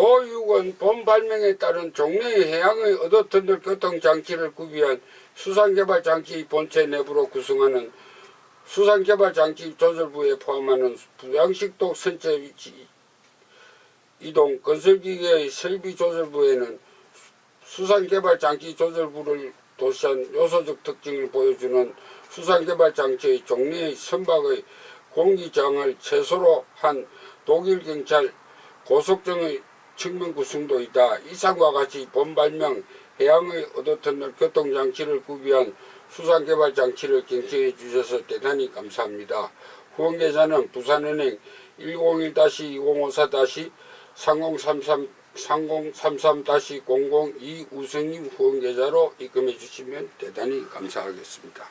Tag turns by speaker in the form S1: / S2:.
S1: 도육은 본 발명에 따른 종래의 해양의 얻어터널 교통장치를 구비한 수산개발장치 본체 내부로 구성하는 수산개발장치 조절부에 포함하는 부양식도 선체 위치 이동 건설기계의 설비 조절부에는 수산개발장치 조절부를 도시한 요소적 특징을 보여주는 수산개발장치의 종래의 선박의 공기장을 최소로 한 독일 경찰 고속정의 측면 구성도 있다. 이상과 같이 본발명 해양의 얻어터널 교통장치를 구비한 수산개발장치를 경청해 주셔서 대단히 감사합니다. 후원 계좌는 부산은행 101-2054-3033 3033-002 우성님 후원 계좌로 입금해 주시면 대단히 감사하겠습니다.